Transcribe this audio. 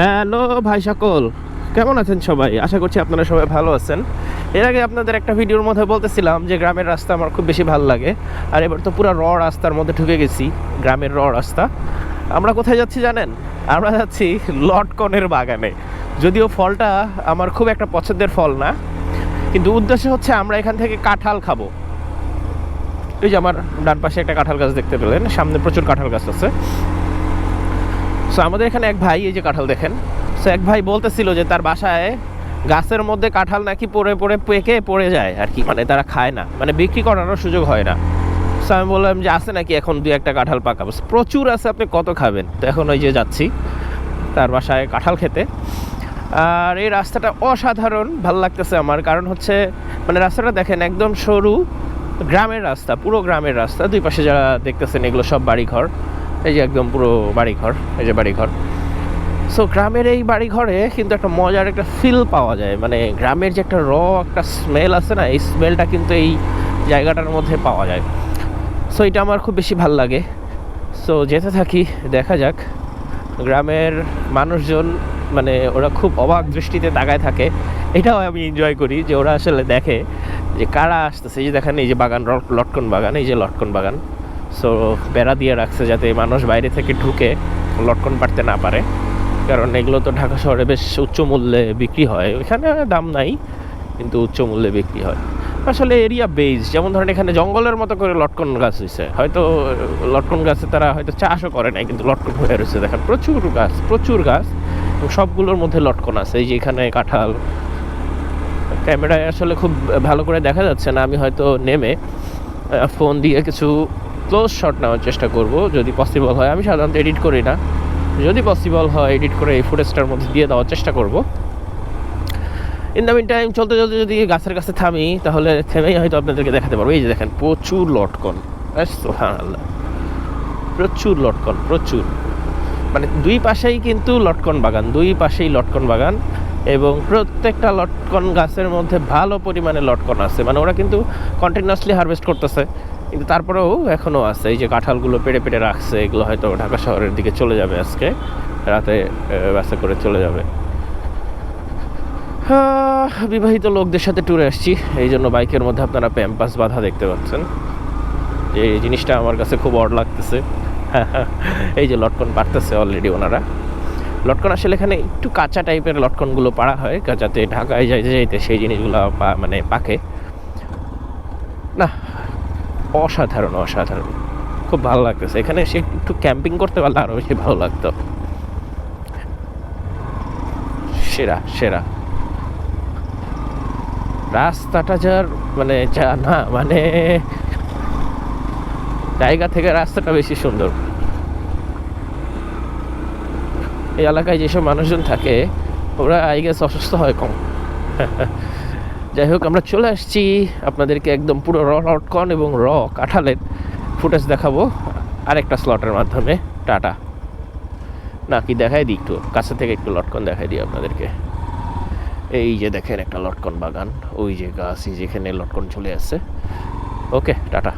Hello ভাই সকল, কেমন আছেন সবাই? আশা করছি আপনারা সবাই ভালো আছেন। এর আগে আপনাদের একটা ভিডিওর মধ্যে বলতেছিলাম যে গ্রামের রাস্তা আমার খুব বেশি ভালো লাগে। আর এবার তো পুরো র রাস্তার মধ্যে ঢুকে গেছি, গ্রামের র রাস্তা। আমরা কোথায় যাচ্ছি জানেন? আমরা যাচ্ছি লটকনের বাগানে। যদিও ফলটা আমার খুব একটা পছন্দের ফল না, কিন্তু উদ্দেশ্য হচ্ছে আমরা এখান থেকে কাঁঠাল খাব। এই যে আমার ডান পাশে একটা কাঁঠাল গাছ দেখতে পেলেন, সামনে প্রচুর কাঁঠাল গাছ আছে। সো আমাদের এখানে এক ভাই, এই যে কাঁঠাল দেখেন। সো এক ভাই বলতেছিল যে তার বাসায় গাছের মধ্যে কাঁঠাল নাকি পড়ে পড়ে, পেকে, পড়ে যায় আর কি। মানে তারা খায় না। মানে বিক্রি করারও সুযোগ হয় না। সো আমি বললাম যে, আছে নাকি এখন দুই একটা কাঁঠাল পাকা প্রচুর আছে, আপনি কত খাবেন? তো এখন ওই যে যাচ্ছি তার বাসায় কাঁঠাল খেতে। আর এই রাস্তাটা অসাধারণ, ভালো লাগতেছে আমার। কারণ হচ্ছে মানে রাস্তাটা দেখেন, একদম সরু, গ্রামের রাস্তা, পুরো গ্রামের রাস্তা। দুই পাশে যারা দেখতেছেন, এগুলো সব বাড়িঘর। এই যে একদম পুরো বাড়িঘর, এই যে বাড়িঘর। সো গ্রামের এই বাড়িঘরে কিন্তু একটা মজার একটা ফিল পাওয়া যায়। মানে গ্রামের যে একটা র একটা স্মেল আছে না, এই স্মেলটা কিন্তু এই জায়গাটার মধ্যে পাওয়া যায়। সো এটা আমার খুব বেশি ভালো লাগে। সো যেতে থাকি, দেখা যাক। গ্রামের মানুষজন মানে ওরা খুব অবাক দৃষ্টিতে তাকায় থাকে। এটাও আমি এনজয় করি যে ওরা আসলে দেখে যে কারা আসতেছে। এই যে দেখেন, এই যে বাগান লটকন বাগান, এই যে লটকন বাগান। সো বেড়া দিয়ে রাখছে যাতে মানুষ বাইরে থেকে ঢুকে লটকন পাড়তে না পারে। কারণ এগুলো তো ঢাকা শহরে বেশ উচ্চ মূল্যে বিক্রি হয়। ওইখানে দাম নাই, কিন্তু উচ্চ মূল্যে বিক্রি হয়। আসলে এরিয়া বেজ যেমন ধরেন এখানে জঙ্গলের মতো করে লটকন গাছ হয়েছে হয়তো লটকন গাছে তারা হয়তো চাষও করে নাই, কিন্তু লটকন হয়ে রয়েছে। দেখেন, প্রচুর গাছ প্রচুর গাছ সবগুলোর মধ্যে লটকন আছে। এই যে এখানে কাঁঠাল। ক্যামেরায় আসলে খুব ভালো করে দেখা যাচ্ছে না, আমি হয়তো নেমে ফোন দিয়ে কিছু ক্লোজ শট নেওয়ার চেষ্টা করব, যদি পসিবল হয়। আমি সাধারণত এডিট করি না। যদি পসিবল হয় এডিট করে এই ফুটেজটার মধ্যে দিয়ে দেওয়ার চেষ্টা করব। ইন দ্য মিন টাইম চলতে চলতে যদি গাছের কাছে থামি, তাহলে থেমেই হয়তো আপনাদেরকে দেখাতে পারব। এই যে দেখেন, প্রচুর লটকন। আল্লাহ প্রচুর লটকন, প্রচুর। মানে দুই পাশেই কিন্তু লটকন বাগান, দুই পাশেই লটকন বাগান এবং প্রত্যেকটা লটকন গাছের মধ্যে ভালো পরিমাণে লটকন আছে। মানে ওরা কিন্তু কন্টিনিউয়াসলি হারভেস্ট করতেছে। কিন্তু তারপরেও এখনও আছে। এই যে কাঁঠালগুলো পেড়ে পেড়ে রাখছে এগুলো হয়তো ঢাকা শহরের দিকে চলে যাবে আজকে। রাতে আহ, বাসে করে চলে যাবে। বিবাহিত লোকদের সাথে ট্যুরে আসছি। এই জন্য বাইকের মধ্যে আপনারা প্যাম্পাস বাধা দেখতে পাচ্ছেন। যে এই জিনিসটা আমার কাছে খুব অড লাগতেছে। এই যে লটকন পারতেছে অলরেডি ওনারা। লটকন আসলে এখানে একটু কাঁচা টাইপের লটকনগুলো পাড়া হয় যাতে ঢাকায় যাইতে যাইতে সেই জিনিসগুলো মানে পাকে। না অসাধারণ অসাধারণ। খুব ভালো লাগতেছে। এখানে এসে একটু ক্যাম্পিং করতে পারলে আরও বেশি ভালো লাগতো। সেরা সেরা। রাস্তাটা যার মানে যা না মানে জায়গা থেকে রাস্তাটা বেশি সুন্দর। এই এলাকায় যেসব মানুষজন থাকে, ওরা আই গেস অসুস্থ হয় কম। যাই হোক, আমরা চলে আসছি আপনাদেরকে একদম পুরো র রটকন এবং র কাঁঠালের ফুটেজ দেখাবো আরেকটা স্লটের মাধ্যমে। টাটা। না কি দেখাই দিই একটু, কাছে থেকে একটু লটকন দেখাই দিই আপনাদেরকে। এই যে দেখেন একটা লটকন বাগান, ওই যে গাছ যেখানে লটকন চলে আসছে। Okay, ta-ta.